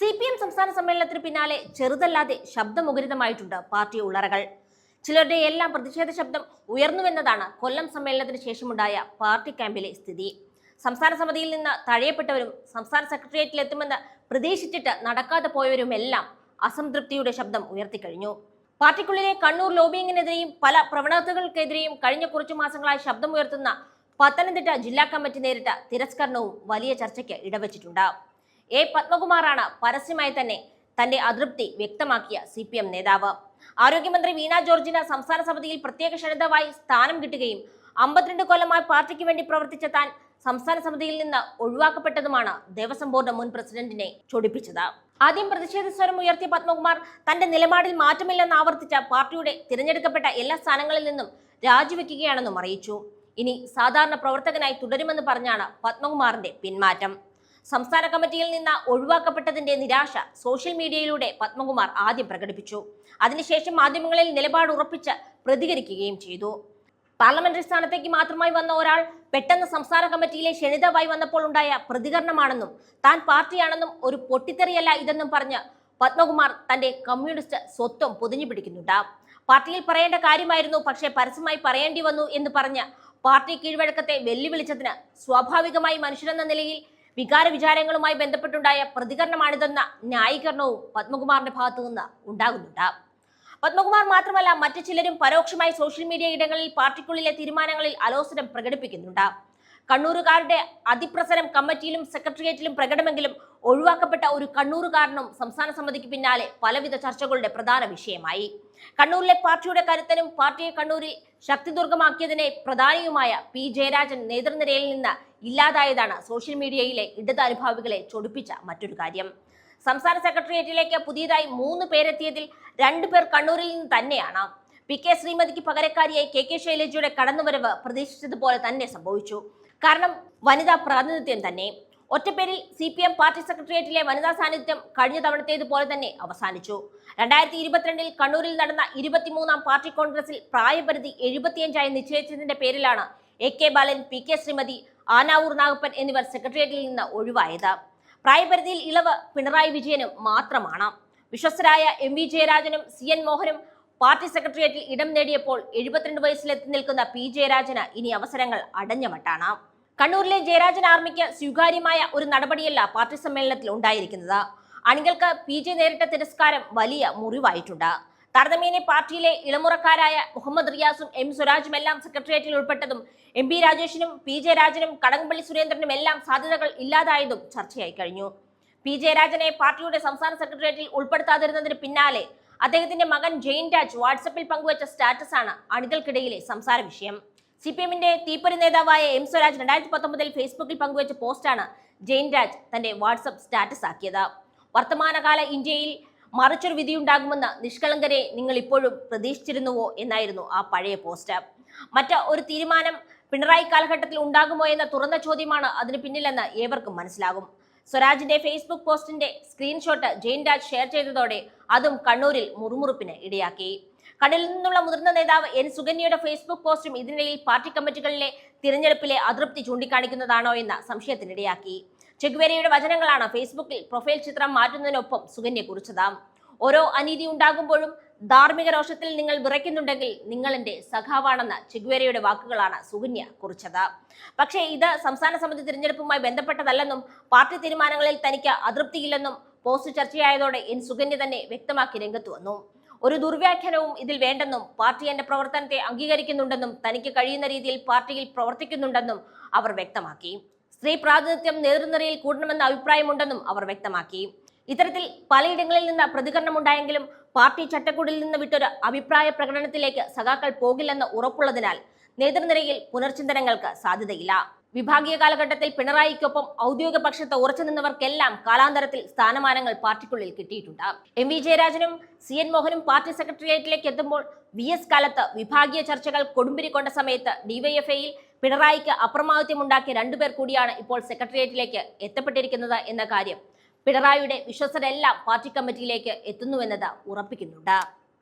C P M സംസ്ഥാന സമ്മേളനത്തിന് പിന്നാലെ ചെറുതല്ലാതെ ശബ്ദമുഖരിതമായിട്ടുണ്ട് പാർട്ടി ഉള്ളറകൾ. ചിലരുടെ എല്ലാം പ്രതിഷേധ ശബ്ദം ഉയർന്നുവെന്നതാണ് കൊല്ലം സമ്മേളനത്തിന് ശേഷമുണ്ടായ പാർട്ടി ക്യാമ്പിലെ സ്ഥിതി. സംസ്ഥാന സമിതിയിൽ നിന്ന് തഴയപ്പെട്ടവരും സംസ്ഥാന സെക്രട്ടേറിയറ്റിൽ എത്തുമെന്ന് പ്രതീക്ഷിച്ചിട്ട് നടക്കാതെ പോയവരുമെല്ലാം അസംതൃപ്തിയുടെ ശബ്ദം ഉയർത്തിക്കഴിഞ്ഞു. പാർട്ടിക്കുള്ളിലെ കണ്ണൂർ ലോബിയിങ്ങിനെതിരെയും പല പ്രവണതകൾക്കെതിരെയും കഴിഞ്ഞ കുറച്ചു മാസങ്ങളായി ശബ്ദമുയർത്തുന്ന പത്തനംതിട്ട ജില്ലാ കമ്മിറ്റി നേരിട്ട തിരസ്കരണവും വലിയ ചർച്ചയ്ക്ക് ഇടവച്ചിട്ടുണ്ട്. എ പത്മകുമാറാണ് പരസ്യമായി തന്നെ തന്റെ അതൃപ്തി വ്യക്തമാക്കിയ സി പി എം നേതാവ്. ആരോഗ്യമന്ത്രി വീണ ജോർജിന് സംസ്ഥാന സമിതിയിൽ പ്രത്യേക ക്ഷണിതമായി സ്ഥാനം കിട്ടുകയും അമ്പത്തിരണ്ട് കൊല്ലമായി പാർട്ടിക്ക് വേണ്ടി പ്രവർത്തിച്ച താൻ സംസ്ഥാന സമിതിയിൽ നിന്ന് ഒഴിവാക്കപ്പെട്ടതുമാണ് ദേവസ്വം ബോർഡ് മുൻ പ്രസിഡന്റിനെ ചൊടിപ്പിച്ചത്. ആദ്യം പ്രതിഷേധ സ്വരം ഉയർത്തിയ പത്മകുമാർ തന്റെ നിലപാടിൽ മാറ്റമില്ലെന്ന് ആവർത്തിച്ച പാർട്ടിയുടെ തിരഞ്ഞെടുക്കപ്പെട്ട എല്ലാ സ്ഥാനങ്ങളിൽ നിന്നും രാജിവെക്കുകയാണെന്നും അറിയിച്ചു. ഇനി സാധാരണ പ്രവർത്തകനായി തുടരുമെന്ന് പറഞ്ഞാണ് പത്മകുമാറിന്റെ പിന്മാറ്റം. സംസ്ഥാന കമ്മിറ്റിയിൽ നിന്ന് ഒഴിവാക്കപ്പെട്ടതിന്റെ നിരാശ സോഷ്യൽ മീഡിയയിലൂടെ പത്മകുമാർ ആദ്യം പ്രകടിപ്പിച്ചു. അതിനുശേഷം മാധ്യമങ്ങളിൽ നിലപാട് ഉറപ്പിച്ച് പ്രതികരിക്കുകയും ചെയ്തു. പാർലമെന്ററി സ്ഥാനത്തേക്ക് മാത്രമായി വന്ന ഒരാൾ പെട്ടെന്ന് സംസ്ഥാന കമ്മിറ്റിയിലെ ക്ഷണിതമായി വന്നപ്പോൾ ഉണ്ടായ പ്രതികരണമാണെന്നും താൻ പാർട്ടിയാണെന്നും ഒരു പൊട്ടിത്തെറിയല്ല ഇതെന്നും പറഞ്ഞ് പത്മകുമാർ തന്റെ കമ്മ്യൂണിസ്റ്റ് സ്വത്വം പൊതിഞ്ഞു പിടിക്കുന്നുണ്ട്. പാർട്ടിയിൽ പറയേണ്ട കാര്യമായിരുന്നു പക്ഷേ പരസ്യമായി പറയേണ്ടി വന്നു എന്ന് പറഞ്ഞ് പാർട്ടി കീഴ്വഴക്കത്തെ വെല്ലുവിളിച്ചതിന് സ്വാഭാവികമായി മനുഷ്യരെന്ന നിലയിൽ വികാര വിചാരങ്ങളുമായി ബന്ധപ്പെട്ടുണ്ടായ പ്രതികരണമാണിതെന്ന ന്യായീകരണവും പത്മകുമാറിന്റെ ഭാഗത്തു നിന്ന് ഉണ്ടാകുന്നുണ്ട്. പത്മകുമാർ മാത്രമല്ല മറ്റു ചിലരും പരോക്ഷമായി സോഷ്യൽ മീഡിയ ഇടങ്ങളിൽ പാർട്ടിക്കുള്ളിലെ തീരുമാനങ്ങളിൽ അലോസരം പ്രകടിപ്പിക്കുന്നുണ്ട്. കണ്ണൂരുകാരുടെ അതിപ്രസരം കമ്മിറ്റിയിലും സെക്രട്ടേറിയറ്റിലും പ്രകടമെങ്കിലും ഒഴിവാക്കപ്പെട്ട ഒരു കണ്ണൂരുകാരനും സംസ്ഥാന സമിതിക്ക് പിന്നാലെ പലവിധ ചർച്ചകളുടെ പ്രധാന വിഷയമായി. കണ്ണൂരിലെ പാർട്ടിയുടെ കരുത്തനും പാർട്ടിയെ കണ്ണൂരിൽ ശക്തിദുർഗമാക്കിയതിനെ പ്രധാനിയുമായ പി ജയരാജൻ നേതൃനിരയിൽ നിന്ന് ഇല്ലാതായതാണ് സോഷ്യൽ മീഡിയയിലെ ഇടത് അനുഭാവികളെ ചൊടിപ്പിച്ച മറ്റൊരു കാര്യം. സംസ്ഥാന സെക്രട്ടേറിയറ്റിലേക്ക് പുതിയതായി മൂന്ന് പേരെത്തിയതിൽ രണ്ടുപേർ കണ്ണൂരിൽ നിന്ന് തന്നെയാണ്. പി കെ ശ്രീമതിക്ക് പകരക്കാരിയായി കെ കെ ശൈലജയുടെ കടന്നുവരവ് പ്രതീക്ഷിച്ചതുപോലെ തന്നെ സംഭവിച്ചു. കാരണം വനിതാ പ്രാതിനിധ്യം തന്നെ. ഒറ്റപ്പേരിൽ സി പി എം പാർട്ടി സെക്രട്ടേറിയറ്റിലെ വനിതാ സാന്നിധ്യം കഴിഞ്ഞ തവണത്തേതുപോലെ തന്നെ അവസാനിച്ചു. രണ്ടായിരത്തി ഇരുപത്തിരണ്ടിൽ കണ്ണൂരിൽ നടന്ന ഇരുപത്തിമൂന്നാം പാർട്ടി കോൺഗ്രസിൽ പ്രായപരിധി എഴുപത്തിയഞ്ചായി നിശ്ചയിച്ചതിന്റെ പേരിലാണ് A K Balan P K Sreemathi Anavoor Nagappan എന്നിവർ സെക്രട്ടേറിയറ്റിൽ നിന്ന് ഒഴിവായത്. പ്രായപരിധിയിൽ ഇളവ് പിണറായി വിജയനും മാത്രമാണ്. വിശ്വസ്തരായ എം വി ജയരാജനും സി എൻ മോഹനും പാർട്ടി സെക്രട്ടേറിയറ്റിൽ ഇടം നേടിയപ്പോൾ എഴുപത്തിരണ്ട് വയസ്സിലെത്തി നിൽക്കുന്ന പി ജയരാജന് ഇനി അവസരങ്ങൾ അടഞ്ഞ മട്ടാണ്. കണ്ണൂരിലെ ജയരാജൻ ആർമിക്ക് സ്വീകാര്യമായ ഒരു നടപടിയല്ല പാർട്ടി സമ്മേളനത്തിൽ ഉണ്ടായിരിക്കുന്നത്. അണികൾക്ക് പി ജെ നേരിട്ട തിരസ്കാരം വലിയ മുറിവായിട്ടുണ്ട്. താരതമ്യേനെ പാർട്ടിയിലെ ഇളമുറക്കാരായ മുഹമ്മദ് റിയാസും എം സ്വരാജും എല്ലാം സെക്രട്ടേറിയറ്റിൽ ഉൾപ്പെട്ടതും എം പി രാജേഷിനും പി ജെ രാജനും കടകംപള്ളി സുരേന്ദ്രനും എല്ലാം സാധ്യതകൾ ഇല്ലാതായതും ചർച്ചയായി കഴിഞ്ഞു. പി ജയരാജനെ പാർട്ടിയുടെ സംസ്ഥാന സെക്രട്ടേറിയറ്റിൽ ഉൾപ്പെടുത്താതിരുന്നതിന് പിന്നാലെ അദ്ദേഹത്തിന്റെ മകൻ ജെയിൻ രാജ് വാട്സപ്പിൽ പങ്കുവച്ച സ്റ്റാറ്റസാണ് അണികൾക്കിടയിലെ സംസാര വിഷയം. സി പി എമ്മിന്റെ തീപ്പൊരി നേതാവായ എം സ്വരാജ് രണ്ടായിരത്തി പത്തൊമ്പതിൽ ഫേസ്ബുക്കിൽ പങ്കുവച്ച പോസ്റ്റാണ് ജെയിൻ രാജ് തന്റെ വാട്സപ്പ് സ്റ്റാറ്റസ് ആക്കിയത്. വർത്തമാനകാല ഇന്ത്യയിൽ മറിച്ചൊരു വിധിയുണ്ടാകുമെന്ന് നിഷ്കളങ്കരെ നിങ്ങൾ ഇപ്പോഴും പ്രതീക്ഷിച്ചിരുന്നുവോ എന്നായിരുന്നു ആ പഴയ പോസ്റ്റ്. മറ്റ് ഒരു തീരുമാനം പിണറായി കാലഘട്ടത്തിൽ ഉണ്ടാകുമോ എന്ന തുറന്ന ചോദ്യമാണ് അതിന് പിന്നിലെന്ന് ഏവർക്കും മനസ്സിലാകും. സ്വരാജിന്റെ ഫേസ്ബുക്ക് പോസ്റ്റിന്റെ സ്ക്രീൻഷോട്ട് ജെയിൻ രാജ് ഷെയർ ചെയ്തതോടെ അതും കണ്ണൂരിൽ മുറുമുറുപ്പിന് ഇടയാക്കി. കണ്ണിൽ നിന്നുള്ള മുതിർന്ന നേതാവ് എൻ സുകന്യയുടെ ഫേസ്ബുക്ക് പോസ്റ്റും ഇതിനിടയിൽ പാർട്ടി കമ്മിറ്റികളിലെ തിരഞ്ഞെടുപ്പിലെ അതൃപ്തി ചൂണ്ടിക്കാണിക്കുന്നതാണോ എന്ന സംശയത്തിനിടയാക്കി. ചെഗ്വേരയുടെ വചനങ്ങളാണ് ഫേസ്ബുക്കിൽ പ്രൊഫൈൽ ചിത്രം മാറ്റുന്നതിനൊപ്പം സുകന്യ കുറിച്ചത്. ഓരോ അനീതി ഉണ്ടാകുമ്പോഴും ധാർമ്മിക രോഷത്തിൽ നിങ്ങൾ വിറയ്ക്കുന്നുണ്ടെങ്കിൽ നിങ്ങൾ എന്റെ സഖാവാണെന്ന ചെഗ്വേരയുടെ വാക്കുകളാണ് സുകന്യ കുറിച്ചത്. പക്ഷേ ഇത് സംസ്ഥാന സമിതി തിരഞ്ഞെടുപ്പുമായി ബന്ധപ്പെട്ടതല്ലെന്നും പാർട്ടി തീരുമാനങ്ങളിൽ തനിക്ക് അതൃപ്തിയില്ലെന്നും പോസ്റ്റ് ചർച്ചയായതോടെ എൻ സുകന്യ തന്നെ വ്യക്തമാക്കി രംഗത്ത് വന്നു. ഒരു ദുർവ്യാഖ്യാനവും ഇതിൽ വേണ്ടെന്നും പാർട്ടി എന്റെ പ്രവർത്തനത്തെ അംഗീകരിക്കുന്നുണ്ടെന്നും തനിക്ക് കഴിയുന്ന രീതിയിൽ പാർട്ടിയിൽ പ്രവർത്തിക്കുന്നുണ്ടെന്നും അവർ വ്യക്തമാക്കി. സ്ത്രീ പ്രാതിനിധ്യം നേതൃനിരയിൽ കൂടണമെന്ന അഭിപ്രായമുണ്ടെന്നും അവർ വ്യക്തമാക്കി. ഇത്തരത്തിൽ പലയിടങ്ങളിൽ നിന്ന് പ്രതികരണമുണ്ടായെങ്കിലും പാർട്ടി ചട്ടക്കൂടിൽ നിന്ന് വിട്ടൊരു അഭിപ്രായ പ്രകടനത്തിലേക്ക് സഖാക്കൾ പോകില്ലെന്ന് ഉറപ്പുള്ളതിനാൽ നേതൃനിരയിൽ പുനർചിന്തനങ്ങൾക്ക് സാധ്യതയില്ല. വിഭാഗീയ കാലഘട്ടത്തിൽ പിണറായിക്കൊപ്പം ഔദ്യോഗിക പക്ഷത്ത് ഉറച്ചു നിന്നവർക്കെല്ലാം കാലാന്തരത്തിൽ സ്ഥാനമാനങ്ങൾ പാർട്ടിക്കുള്ളിൽ കിട്ടിയിട്ടുണ്ട്. എം വി ജയരാജനും സി എൻ മോഹനും പാർട്ടി സെക്രട്ടേറിയറ്റിലേക്ക് എത്തുമ്പോൾ വി എസ് കാലത്ത് വിഭാഗീയ ചർച്ചകൾ കൊടുമ്പിരി കൊണ്ട സമയത്ത് ഡിവൈഎഫ്ഐയിൽ പിണറായിക്ക് അപ്രമാദിത്യമുണ്ടാക്കിയ രണ്ടുപേർ കൂടിയാണ് ഇപ്പോൾ സെക്രട്ടേറിയറ്റിലേക്ക് എത്തപ്പെട്ടിരിക്കുന്നത് എന്ന കാര്യം പിണറായിയുടെ വിശ്വസരെല്ലാം പാർട്ടി കമ്മിറ്റിയിലേക്ക് എത്തുന്നുവെന്നത് ഉറപ്പിക്കുന്നുണ്ട്.